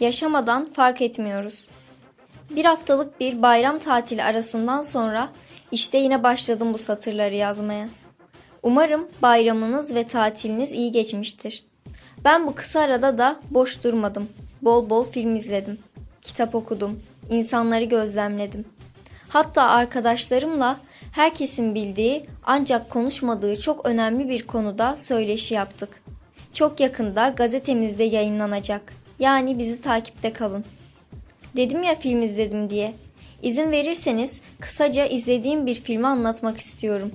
Yaşamadan fark etmiyoruz. Bir haftalık bir bayram tatili arasından sonra işte yine başladım bu satırları yazmaya. Umarım bayramınız ve tatiliniz iyi geçmiştir. Ben bu kısa arada da boş durmadım. Bol bol film izledim. Kitap okudum. insanları gözlemledim. Hatta arkadaşlarımla herkesin bildiği ancak konuşmadığı çok önemli bir konuda söyleşi yaptık. Çok yakında gazetemizde yayınlanacak. Yani bizi takipte kalın. Dedim ya film izledim diye. İzin verirseniz kısaca izlediğim bir filmi anlatmak istiyorum.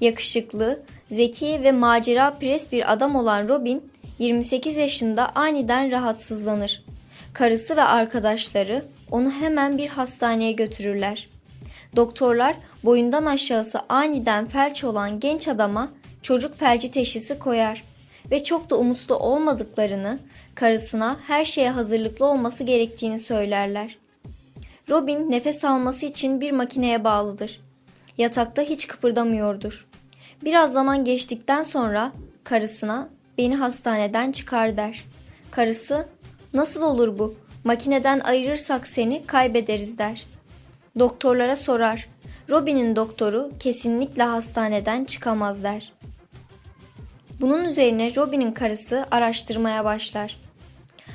Yakışıklı, zeki ve macera pres bir adam olan Robin 28 yaşında aniden rahatsızlanır. Karısı ve arkadaşları onu hemen bir hastaneye götürürler. Doktorlar boyundan aşağısı aniden felç olan genç adama çocuk felci teşhisi koyar ve çok da umutlu olmadıklarını, karısına her şeye hazırlıklı olması gerektiğini söylerler. Robin nefes alması için bir makineye bağlıdır. Yatakta hiç kıpırdamıyordur. Biraz zaman geçtikten sonra karısına beni hastaneden çıkar der. Karısı nasıl olur bu? Makineden ayırırsak seni kaybederiz der. Doktorlara sorar. Robin'in doktoru kesinlikle hastaneden çıkamaz der. Bunun üzerine Robin'in karısı araştırmaya başlar.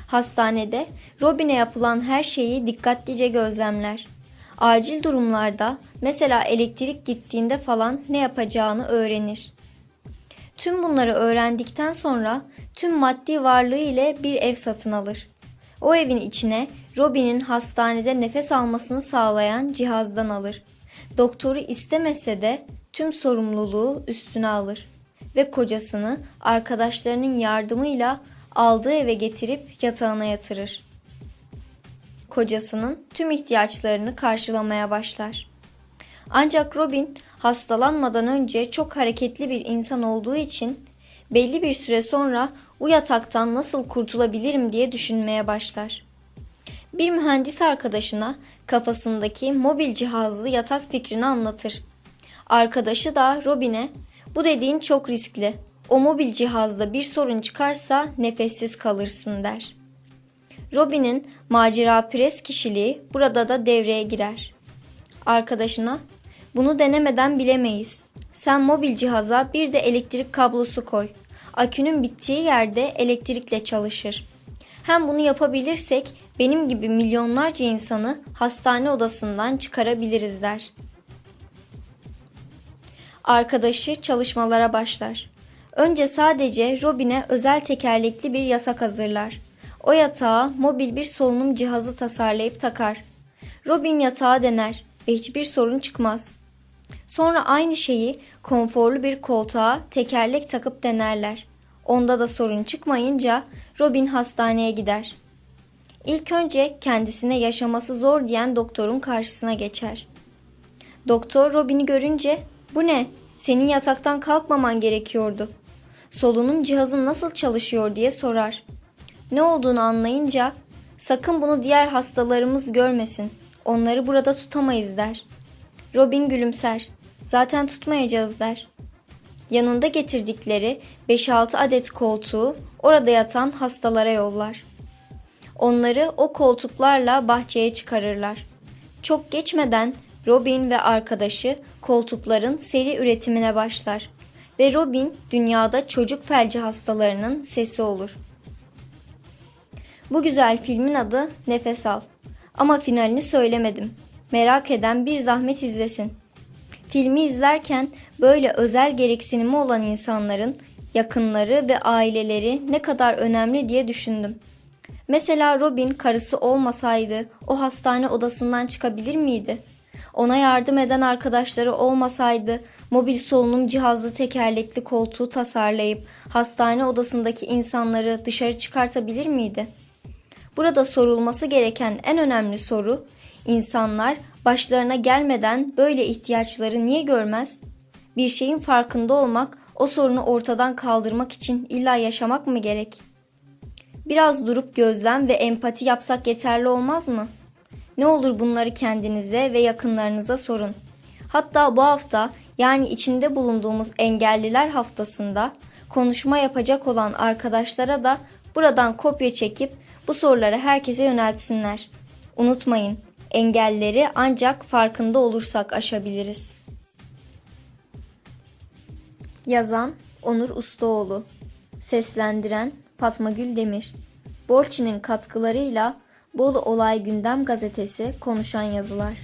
Hastanede Robin'e yapılan her şeyi dikkatlice gözlemler. Acil durumlarda mesela elektrik gittiğinde falan ne yapacağını öğrenir. Tüm bunları öğrendikten sonra tüm maddi varlığı ile bir ev satın alır. O evin içine Robin'in hastanede nefes almasını sağlayan cihazdan alır. Doktoru istemese de tüm sorumluluğu üstüne alır ve kocasını arkadaşlarının yardımıyla aldığı eve getirip yatağına yatırır. Kocasının tüm ihtiyaçlarını karşılamaya başlar. Ancak Robin hastalanmadan önce çok hareketli bir insan olduğu için belli bir süre sonra o yataktan nasıl kurtulabilirim diye düşünmeye başlar. Bir mühendis arkadaşına kafasındaki mobil cihazlı yatak fikrini anlatır. Arkadaşı da Robin'e bu dediğin çok riskli. O mobil cihazda bir sorun çıkarsa nefessiz kalırsın der. Robin'in macera pres kişiliği burada da devreye girer. Arkadaşına bunu denemeden bilemeyiz. Sen mobil cihaza bir de elektrik kablosu koy. Akünün bittiği yerde elektrikle çalışır. Hem bunu yapabilirsek benim gibi milyonlarca insanı hastane odasından çıkarabiliriz der. Arkadaşı çalışmalara başlar. Önce sadece Robin'e özel tekerlekli bir yasak hazırlar. O yatağa mobil bir solunum cihazı tasarlayıp takar. Robin yatağa dener ve hiçbir sorun çıkmaz. Sonra aynı şeyi konforlu bir koltuğa tekerlek takıp denerler. Onda da sorun çıkmayınca Robin hastaneye gider. İlk önce kendisine yaşaması zor diyen doktorun karşısına geçer. Doktor Robin'i görünce bu ne? Senin yataktan kalkmaman gerekiyordu. Solunum cihazın nasıl çalışıyor diye sorar. Ne olduğunu anlayınca sakın bunu diğer hastalarımız görmesin. Onları burada tutamayız der. Robin gülümser. Zaten tutmayacağız der. Yanında getirdikleri 5-6 adet koltuğu orada yatan hastalara yollar. Onları o koltuklarla bahçeye çıkarırlar. Çok geçmeden Robin ve arkadaşı koltukların seri üretimine başlar ve Robin dünyada çocuk felci hastalarının sesi olur. Bu güzel filmin adı Nefes Al. Ama finalini söylemedim. Merak eden bir zahmet izlesin. Filmi izlerken böyle özel gereksinimi olan insanların yakınları ve aileleri ne kadar önemli diye düşündüm. Mesela Robin karısı olmasaydı o hastane odasından çıkabilir miydi? Ona yardım eden arkadaşları olmasaydı mobil solunum cihazlı tekerlekli koltuğu tasarlayıp hastane odasındaki insanları dışarı çıkartabilir miydi? Burada sorulması gereken en önemli soru insanlar başlarına gelmeden böyle ihtiyaçları niye görmez? Bir şeyin farkında olmak o sorunu ortadan kaldırmak için illa yaşamak mı gerek? Biraz durup gözlem ve empati yapsak yeterli olmaz mı? Ne olur bunları kendinize ve yakınlarınıza sorun. Hatta bu hafta yani içinde bulunduğumuz engelliler haftasında konuşma yapacak olan arkadaşlara da buradan kopya çekip Bu soruları herkese yöneltsinler. Unutmayın, engelleri ancak farkında olursak aşabiliriz. Yazan Onur Ustaoğlu Seslendiren Fatma Gül Demir Borçi'nin katkılarıyla Bolu Olay Gündem Gazetesi konuşan yazılar.